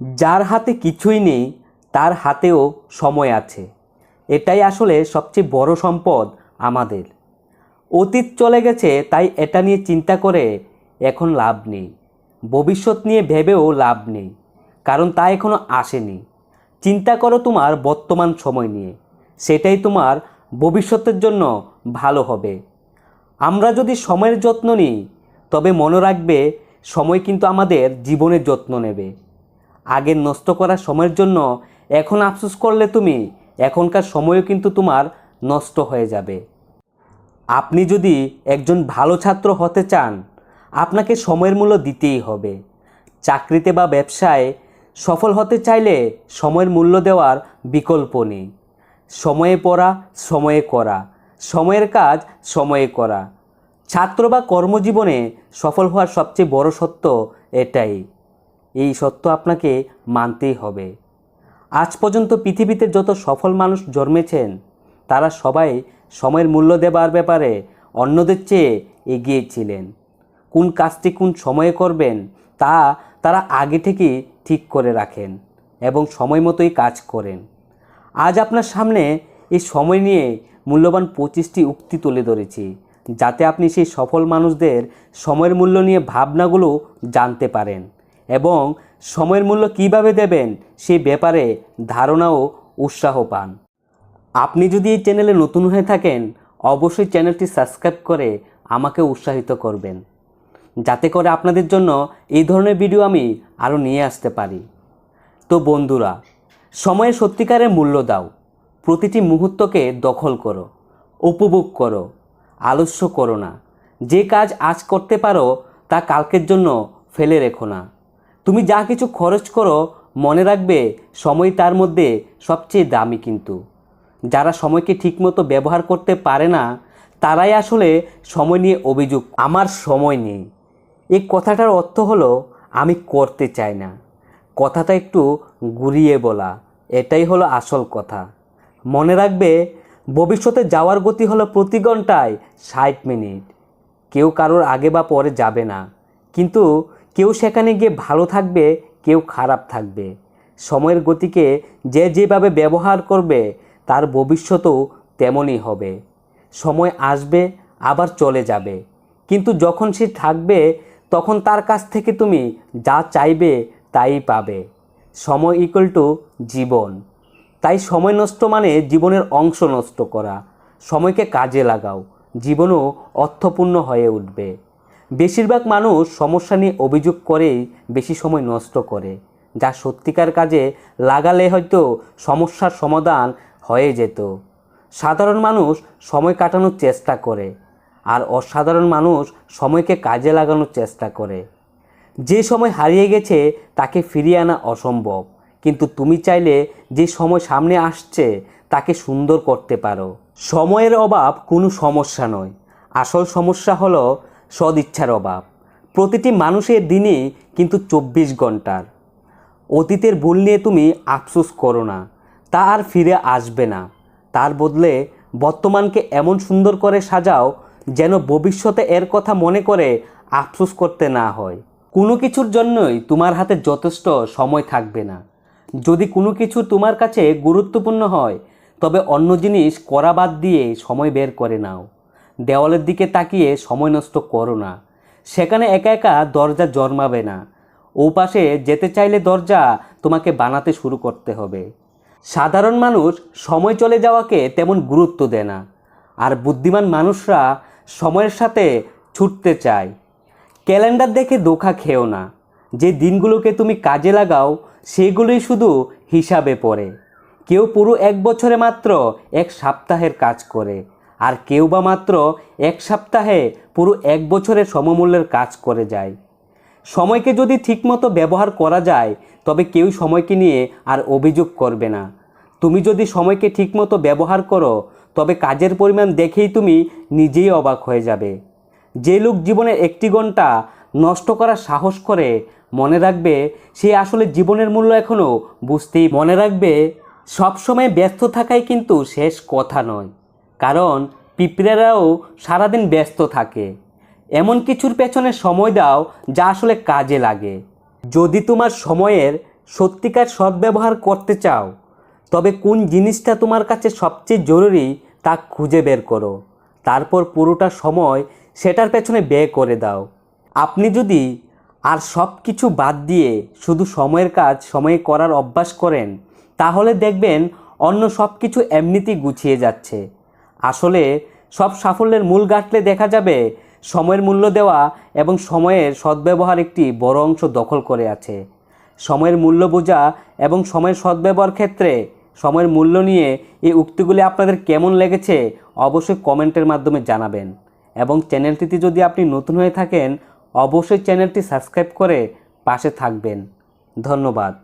যার হাতে কিছুই নেই, তার হাতেও সময় আছে। এটাই আসলে সবচেয়ে বড় সম্পদ আমাদের। অতীত চলে গেছে, তাই এটা নিয়ে চিন্তা করে এখন লাভ নেই। ভবিষ্যৎ নিয়ে ভেবেও লাভ নেই, কারণ তা এখনও আসেনি। চিন্তা করো তোমার বর্তমান সময় নিয়ে, সেটাই তোমার ভবিষ্যতের জন্য ভালো হবে। আমরা যদি সময়ের যত্ন নিই, তবে মনে রাখবে সময় কিন্তু আমাদের জীবনের যত্ন নেবে। আগের নষ্ট করা সময়ের জন্য এখন আফসোস করলে তুমি, এখনকার সময়ও কিন্তু তোমার নষ্ট হয়ে যাবে। আপনি যদি একজন ভালো ছাত্র হতে চান, আপনাকে সময়ের মূল্য দিতেই হবে। চাকরিতে বা ব্যবসায় সফল হতে চাইলে সময়ের মূল্য দেওয়ার বিকল্প নেই। সময়ে পড়া, সময়ে করা। সময়ের কাজ, সময়ে করা। ছাত্র বা কর্মজীবনে সফল হওয়ার সবচেয়ে বড় সত্য এটাই। এই সত্য আপনাকে মানতেই হবে। আজ পর্যন্ত পৃথিবীতে যত সফল মানুষ জন্মেছেন, তারা সবাই সময়ের মূল্য দেবার ব্যাপারে অন্যদের চেয়ে এগিয়ে ছিলেন। কোন কাজটি কোন সময়ে করবেন, তা তারা আগে থেকেই ঠিক করে রাখেন এবং সময় মতোই কাজ করেন। আজ আপনার সামনে এই সময় নিয়ে মূল্যবান পঁচিশটি উক্তি তুলে ধরেছি, যাতে আপনি সেই সফল মানুষদের সময়ের মূল্য নিয়ে ভাবনাগুলো জানতে পারেন। এবং সময়ের মূল্য কীভাবে দেবেন সেই ব্যাপারে ধারণা ও উৎসাহ পান। আপনি যদি এই চ্যানেলে নতুন হয়ে থাকেন, অবশ্যই চ্যানেলটি সাবস্ক্রাইব করে আমাকে উৎসাহিত করবেন। যাতে করে আপনাদের জন্য এই ধরনের ভিডিও আমি আরও নিয়ে আসতে পারি। তো বন্ধুরা, সময়ের সত্যিকারের মূল্য দাও। প্রতিটি মুহূর্তকে দখল করো, উপভোগ করো, আলস্য করো না। যে কাজ আজ করতে পারো, তা কালকের জন্য ফেলে রেখো না। তুমি যা কিছু খরচ করো, মনে রাখবে সময় তার মধ্যে সবচেয়ে দামি কিন্তু। যারা সময়কে ঠিকমতো ব্যবহার করতে পারে না, তারাই আসলে সময় নিয়ে অভিযোগ, আমার সময় নেই। এই কথাটার অর্থ হলো, আমি করতে চাই না। কথাটা একটু ঘুরিয়ে বলা, এটাই হলো আসল কথা। মনে রাখবে, ভবিষ্যতে যাওয়ার গতি হলো প্রতি ঘন্টায় ষাট মিনিট। কেউ কারোর আগে বা পরে যাবে না। কিন্তু কেউ সেখানে গিয়ে ভালো থাকবে, কেউ খারাপ থাকবে। সময়ের গতিকে যে যেভাবে ব্যবহার করবে, তার ভবিষ্যতেও তেমনই হবে। সময় আসবে, আবার চলে যাবে। কিন্তু যখন সে থাকবে, তখন তার কাছ থেকে তুমি যা চাইবে, তাই পাবে। সময় ইকুয়াল টু জীবন। তাই সময় নষ্ট মানে জীবনের অংশ নষ্ট করা। সময়কে কাজে লাগাও। জীবনও অর্থপূর্ণ হয়ে উঠবে। বেশিরভাগ মানুষ সমস্যা নিয়ে অভিযোগ করেই বেশি সময় নষ্ট করে, যা সত্যিকার কাজে লাগালে হয়তো সমস্যার সমাধান হয়ে যেত। সাধারণ মানুষ সময় কাটানোর চেষ্টা করে, আর অসাধারণ মানুষ সময়কে কাজে লাগানোর চেষ্টা করে। যে সময় হারিয়ে গেছে তাকে ফিরিয়ে আনা অসম্ভব, কিন্তু তুমি চাইলে যে সময় সামনে আসছে তাকে সুন্দর করতে পারো। সময়ের অভাব কোনো সমস্যা নয়। আসল সমস্যা হলো সদিচ্ছার অভাব। প্রতিটি মানুষের দিনই কিন্তু চব্বিশ ঘণ্টার। অতীতের ভুল নিয়ে তুমি আফসোস করো না, তা আর ফিরে আসবে না। তার বদলে বর্তমানকে এমন সুন্দর করে সাজাও যেন ভবিষ্যতে এর কথা মনে করে আফসোস করতে না হয়। কোনো কিছুর জন্যই তোমার হাতে যথেষ্ট সময় থাকবে না। যদি কোনো কিছু তোমার কাছে গুরুত্বপূর্ণ হয়, তবে অন্য জিনিস করা বাদ দিয়ে সময় বের করে নাও। দেওয়ালের দিকে তাকিয়ে সময় নষ্ট করো না। সেখানে একা একা দরজা জন্মাবে না। ও পাশে যেতে চাইলে দরজা তোমাকে বানাতে শুরু করতে হবে। সাধারণ মানুষ সময় চলে যাওয়াকে তেমন গুরুত্ব দেয় না। আর বুদ্ধিমান মানুষরা সময়ের সাথে ছুটতে চায়। ক্যালেন্ডার দেখে ধোকা খেও না। যে দিনগুলোকে তুমি কাজে লাগাও, সেগুলোই শুধু হিসাবে পড়ে। কেউ পুরো এক বছরে মাত্র এক সপ্তাহের কাজ করে। আর কেউ বা মাত্র এক সপ্তাহে পুরো এক বছরের সমমূল্যের কাজ করে যায়। সময়কে যদি ঠিকমতো ব্যবহার করা যায়, তবে কেউ সময়কে নিয়ে আর অভিযোগ করবে না। তুমি যদি সময়কে ঠিকমতো ব্যবহার করো, তবে কাজের পরিমাণ দেখেই তুমি নিজেই অবাক হয়ে যাবে। যে লোক জীবনের একটি ঘণ্টা নষ্ট করার সাহস করে, মনে রাখবে সে আসলে জীবনের মূল্য এখনও বুঝতেই মনে রাখবে, সবসময় ব্যস্ত থাকাই কিন্তু শেষ কথা নয়। কারণ পিঁপড়েরাও সারাদিন ব্যস্ত থাকে। এমন কিছুর পেছনে সময় দাও যা আসলে কাজে লাগে। যদি তোমার সময়ের সত্যিকার সদ্ব্যবহার করতে চাও, তবে কোন জিনিসটা তোমার কাছে সবচেয়ে জরুরি তা খুঁজে বের করো। তারপর পুরোটা সময় সেটার পেছনে ব্যয় করে দাও। আপনি যদি আর সব কিছু বাদ দিয়ে শুধু সময়ের কাজ সময়ে করার অভ্যাস করেন, তাহলে দেখবেন অন্য সব কিছু এমনিতেই গুছিয়ে যাচ্ছে। আসলে সব সাফল্যের মূল গাঁটলে দেখা যাবে সময়ের মূল্য দেওয়া এবং সময়ের সদ্ব্যবহার একটি বড় অংশ দখল করে আছে। সময়ের মূল্য বোঝা এবং সময়ের সদ্ব্যবহার ক্ষেত্রে সময়ের মূল্য নিয়ে এই উক্তিগুলি আপনাদের কেমন লেগেছে অবশ্যই কমেন্টের মাধ্যমে জানাবেন। এবং চ্যানেলটিতে যদি আপনি নতুন হয়ে থাকেন, অবশ্যই চ্যানেলটি সাবস্ক্রাইব করে পাশে থাকবেন। ধন্যবাদ।